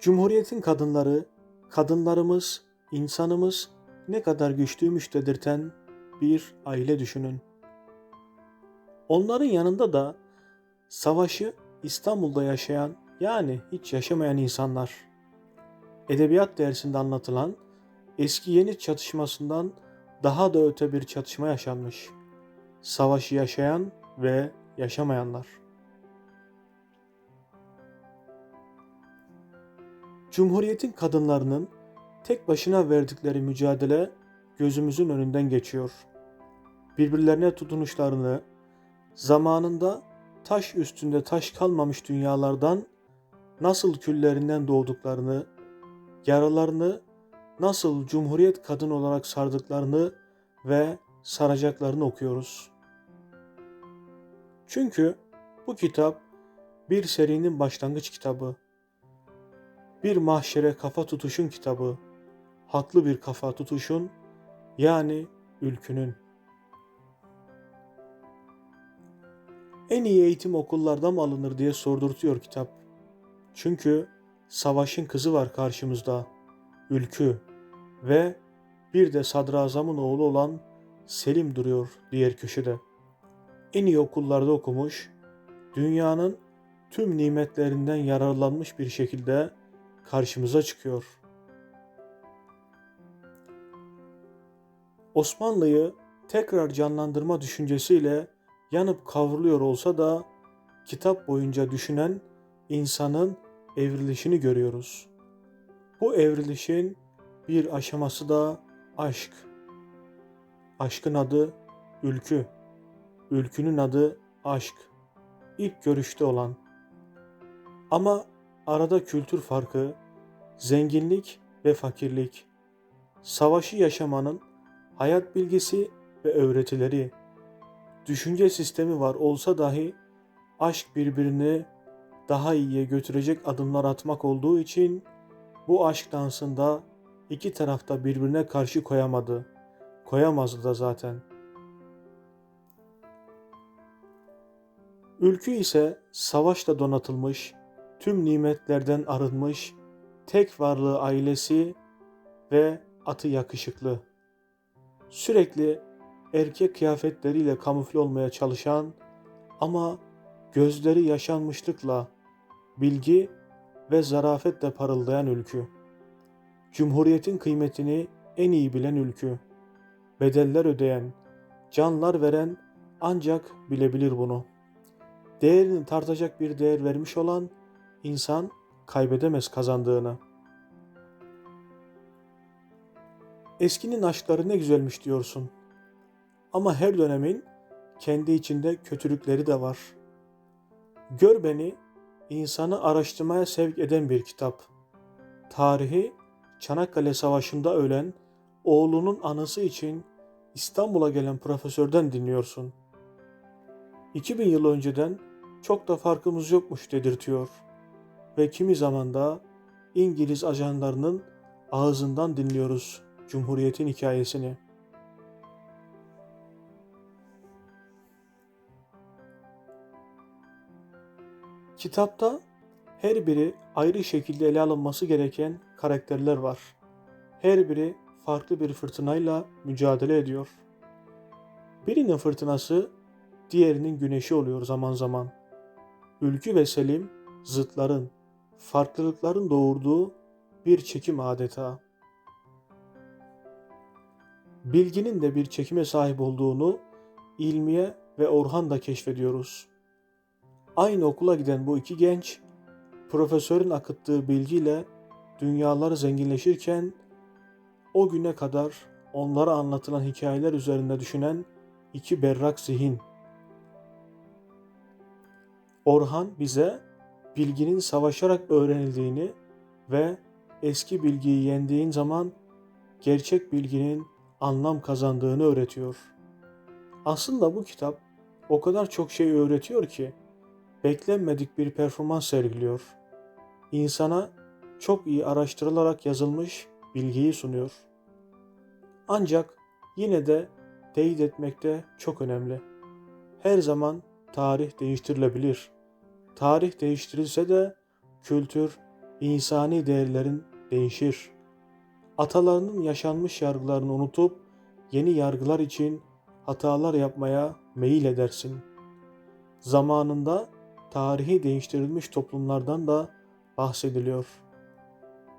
Cumhuriyetin kadınları, kadınlarımız, insanımız ne kadar güçlüymüş dedirten bir aile düşünün. Onların yanında da savaşı İstanbul'da yaşayan yani hiç yaşamayan insanlar. Edebiyat dersinde anlatılan eski yeni çatışmasından daha da öte bir çatışma yaşanmış. Savaşı yaşayan ve yaşamayanlar. Cumhuriyetin kadınlarının tek başına verdikleri mücadele gözümüzün önünden geçiyor. Birbirlerine tutunuşlarını, zamanında taş üstünde taş kalmamış dünyalardan nasıl küllerinden doğduklarını, yaralarını nasıl cumhuriyet kadın olarak sardıklarını ve saracaklarını okuyoruz. Çünkü bu kitap bir serinin başlangıç kitabı. Bir mahşere kafa tutuşun kitabı. Haklı bir kafa tutuşun yani ülkünün. En iyi eğitim okullarda mı alınır diye sordurtuyor kitap. Çünkü savaşın kızı var karşımızda. Ülkü ve bir de sadrazamın oğlu olan Selim duruyor diğer köşede. En iyi okullarda okumuş, dünyanın tüm nimetlerinden yararlanmış bir şekilde karşımıza çıkıyor. Osmanlı'yı tekrar canlandırma düşüncesiyle yanıp kavruluyor olsa da kitap boyunca düşünen insanın evrilişini görüyoruz. Bu evrilişin bir aşaması da aşk. Aşkın adı ülkü. Ülkünün adı aşk. İlk görüşte olan. Ama arada kültür farkı, zenginlik ve fakirlik, savaşı yaşamanın hayat bilgisi ve öğretileri, düşünce sistemi var olsa dahi aşk birbirini daha iyiye götürecek adımlar atmak olduğu için bu aşk dansında iki tarafta birbirine karşı koyamadı. Koyamazdı da zaten. Ülkü ise savaşla donatılmış, tüm nimetlerden arınmış, tek varlığı ailesi ve atı yakışıklı. Sürekli erkek kıyafetleriyle kamufle olmaya çalışan ama gözleri yaşanmışlıkla, bilgi ve zarafetle parıldayan ülkü. Cumhuriyetin kıymetini en iyi bilen ülkü. Bedeller ödeyen, canlar veren ancak bilebilir bunu. Değerini tartacak bir değer vermiş olan insan kaybedemez kazandığını. Eskinin aşkları ne güzelmiş diyorsun. Ama her dönemin kendi içinde kötülükleri de var. Gör beni insanı araştırmaya sevk eden bir kitap. Tarihi Çanakkale Savaşı'nda ölen oğlunun anısı için İstanbul'a gelen profesörden dinliyorsun. 2000 yıl önceden çok da farkımız yokmuş dedirtiyor ve kimi zaman da İngiliz ajanlarının ağzından dinliyoruz Cumhuriyet'in hikayesini. Kitapta her biri ayrı şekilde ele alınması gereken karakterler var. Her biri farklı bir fırtınayla mücadele ediyor. Birinin fırtınası diğerinin güneşi oluyor zaman zaman. Ülkü ve Selim zıtların, farklılıkların doğurduğu bir çekim adeta. Bilginin de bir çekime sahip olduğunu İlmiye ve Orhan da keşfediyoruz. Aynı okula giden bu iki genç profesörün akıttığı bilgiyle dünyaları zenginleşirken o güne kadar onlara anlatılan hikayeler üzerinde düşünen iki berrak zihin. Orhan bize bilginin savaşarak öğrenildiğini ve eski bilgiyi yendiğin zaman gerçek bilginin anlam kazandığını öğretiyor. Aslında bu kitap o kadar çok şey öğretiyor ki beklenmedik bir performans sergiliyor. İnsana çok iyi araştırılarak yazılmış bilgiyi sunuyor. Ancak yine de teyit etmekte çok önemli. Her zaman tarih değiştirilebilir. Tarih değiştirilse de kültür insani değerlerin değişir. Atalarının yaşanmış yargılarını unutup yeni yargılar için hatalar yapmaya meyil edersin. Zamanında tarihi değiştirilmiş toplumlardan da bahsediliyor.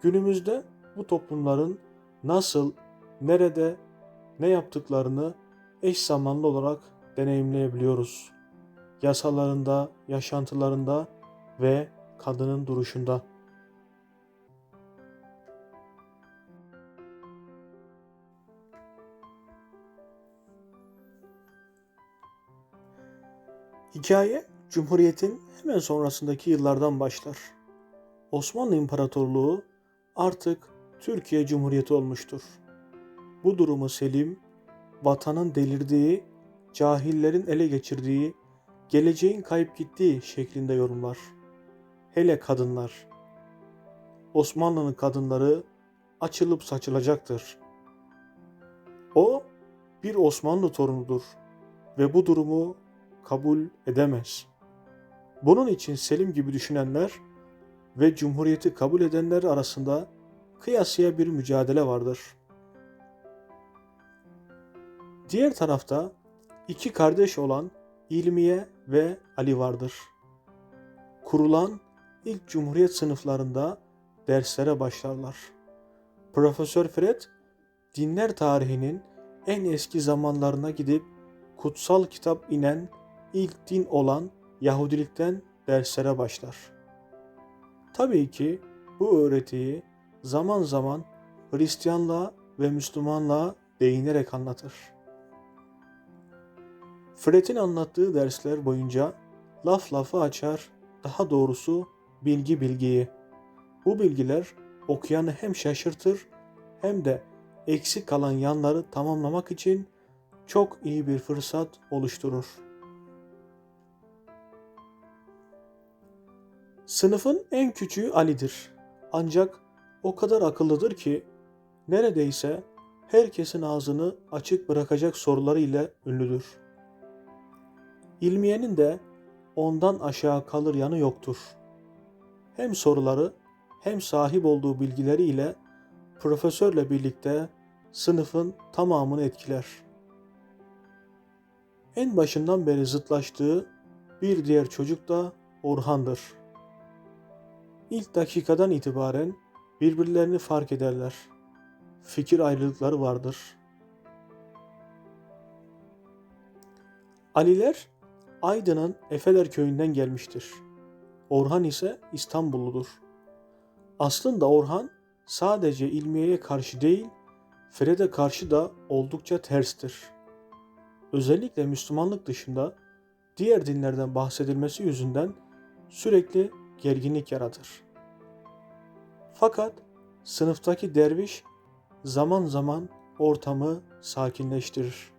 Günümüzde bu toplumların nasıl, nerede, ne yaptıklarını eş zamanlı olarak deneyimleyebiliyoruz. Yasalarında, yaşantılarında ve kadının duruşunda. Hikaye Cumhuriyet'in hemen sonrasındaki yıllardan başlar. Osmanlı İmparatorluğu artık Türkiye Cumhuriyeti olmuştur. Bu durumu Selim, vatanın delirdiği, cahillerin ele geçirdiği, geleceğin kayıp gittiği şeklinde yorumlar. Hele kadınlar. Osmanlı'nın kadınları açılıp saçılacaktır. O bir Osmanlı torunudur ve bu durumu kabul edemez. Bunun için Selim gibi düşünenler ve Cumhuriyeti kabul edenler arasında kıyasıya bir mücadele vardır. Diğer tarafta iki kardeş olan İlmiye ve Ali vardır. Kurulan ilk Cumhuriyet sınıflarında derslere başlarlar. Profesör Fred, dinler tarihinin en eski zamanlarına gidip kutsal kitap inen ilk din olan Yahudilikten derslere başlar. Tabii ki bu öğretiyi zaman zaman Hristiyanlığa ve Müslümanlığa değinerek anlatır. Fred'in anlattığı dersler boyunca laf lafı açar, daha doğrusu bilgi bilgiyi. Bu bilgiler okuyanı hem şaşırtır hem de eksik kalan yanları tamamlamak için çok iyi bir fırsat oluşturur. Sınıfın en küçüğü Ali'dir. Ancak o kadar akıllıdır ki neredeyse herkesin ağzını açık bırakacak soruları ile ünlüdür. İlmiyenin de ondan aşağı kalır yanı yoktur. Hem soruları hem sahip olduğu bilgileri ile profesörle birlikte sınıfın tamamını etkiler. En başından beri zıtlaştığı bir diğer çocuk da Orhan'dır. İlk dakikadan itibaren birbirlerini fark ederler. Fikir ayrılıkları vardır. Aliler Aydın'ın Efeler köyünden gelmiştir. Orhan ise İstanbulludur. Aslında Orhan sadece ilmiyeye karşı değil, Fred'e karşı da oldukça terstir. Özellikle Müslümanlık dışında diğer dinlerden bahsedilmesi yüzünden sürekli gerginlik yaratır. Fakat sınıftaki derviş zaman zaman ortamı sakinleştirir.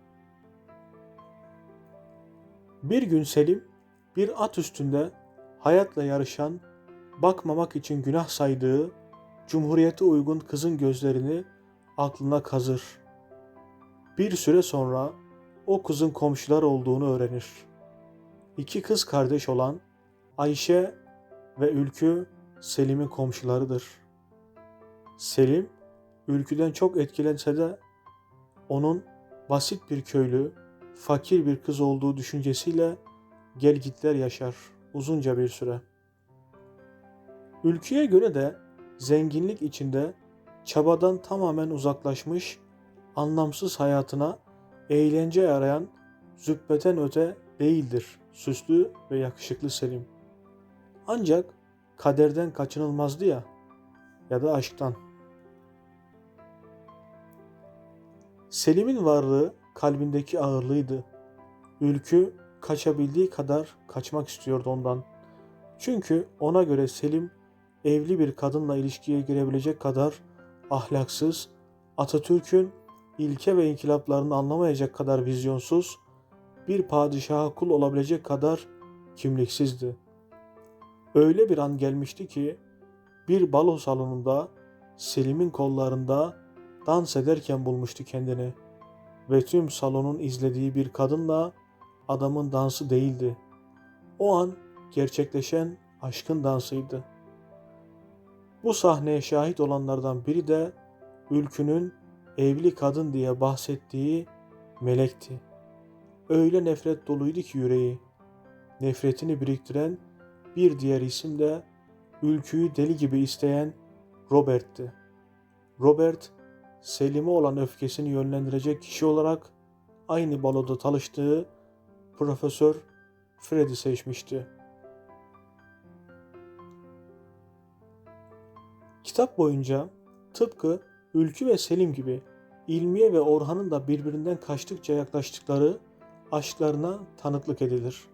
Bir gün Selim bir at üstünde hayatla yarışan, bakmamak için günah saydığı, cumhuriyete uygun kızın gözlerini aklına kazır. Bir süre sonra o kızın komşular olduğunu öğrenir. İki kız kardeş olan Ayşe ve Ülkü Selim'in komşularıdır. Selim, Ülkü'den çok etkilense de onun basit bir köylü, fakir bir kız olduğu düşüncesiyle gelgitler yaşar uzunca bir süre. Ülkü'ye göre de zenginlik içinde çabadan tamamen uzaklaşmış, anlamsız hayatına eğlence arayan züppeten öte değildir süslü ve yakışıklı Selim. Ancak kaderden kaçınılmazdı ya ya da aşktan. Selim'in varlığı kalbindeki ağırlığıydı. Ülkü kaçabildiği kadar kaçmak istiyordu ondan. Çünkü ona göre Selim evli bir kadınla ilişkiye girebilecek kadar ahlaksız, Atatürk'ün ilke ve inkılaplarını anlamayacak kadar vizyonsuz, bir padişaha kul olabilecek kadar kimliksizdi. Öyle bir an gelmişti ki bir balo salonunda Selim'in kollarında dans ederken bulmuştu kendini ve tüm salonun izlediği bir kadınla adamın dansı değildi. O an gerçekleşen aşkın dansıydı. Bu sahneye şahit olanlardan biri de Ülkü'nün evli kadın diye bahsettiği melekti. Öyle nefret doluydu ki yüreği. Nefretini biriktiren bir diğer isim de Ülkü'yü deli gibi isteyen Robert'ti. Robert, Selim'e olan öfkesini yönlendirecek kişi olarak aynı baloda tanıştığı Profesör Fred'i seçmişti. Kitap boyunca tıpkı Ülkü ve Selim gibi İlmiye ve Orhan'ın da birbirinden kaçtıkça yaklaştıkları aşklarına tanıklık edilir.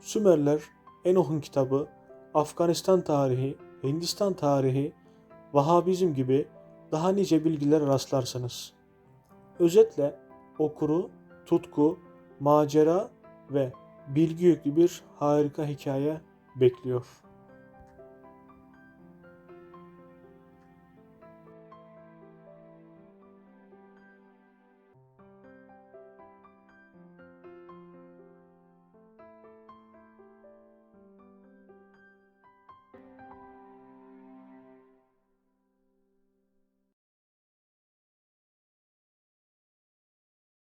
Sümerler, Enoch'un kitabı, Afganistan tarihi, Hindistan tarihi, Vahabizm gibi daha nice bilgiler rastlarsınız. Özetle okuru, tutku, macera ve bilgi yüklü bir harika hikaye bekliyor.